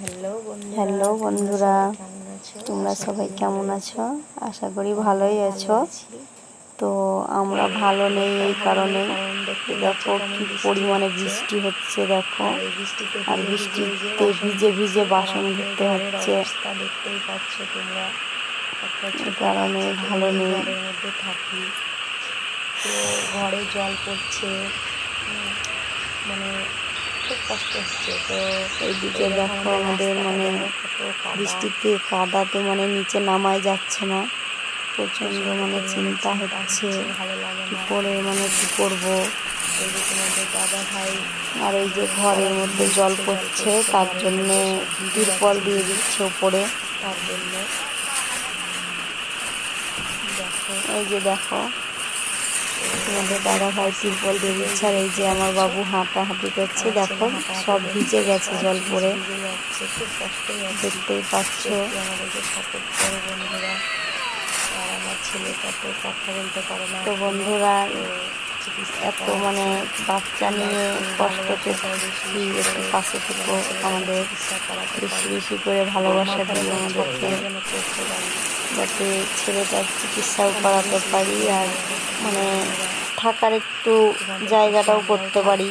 Hello বন্ধুরা তোমরা সবাই কেমন আছো? আশা করি ভালোই আছো। তো আমরা ভালো নেই এই কারণে। দেখো কি পরিমাণে বৃষ্টি হচ্ছে দেখো। আর বৃষ্টিতে ভিজে ভিজে বাসন ধুতে হচ্ছে। দেখতেই পাচ্ছ তোমরা। কারণে ভালো নেই। মধ্যে থাকি। তো ঘরে জল পড়ছে। মানে খুব কষ্ট হচ্ছে তো এইদিকে এই দেখো আমাদের মানে। বৃষ্টিতে কাদাতে মানে নিচে নামাই যাচ্ছে না। প্রচণ্ড মানে চিন্তা হচ্ছে। কি না। করে মানে কি করব? দাদা ভাই আর এই যে ঘরের মধ্যে জল পড়ছে তার জন্যে তিরপল দিয়ে দিচ্ছে উপরে। তার জন্য। দেখো। এই যে দেখো। তোমাদের দাদা ভাই তিরপল দিচ্ছে আর এই যে আমার বাবু হাঁটা হাঁটি করছে, দেখো, সব ভিজে গেছে জল পড়ে। দেখতেই পাচ্ছ। তো বন্ধুরা এত মানে বাচ্চা নিয়ে কষ্ট পেয়েছি একটু পাশে থেকেও আমাদের বেশি বেশি করে ভালোবাসা দিয়ে আমাদেরকে যাতে ছেলেটার চিকিৎসাও করাতে পারি আর মানে থাকার একটু জায়গাটাও করতে পারি।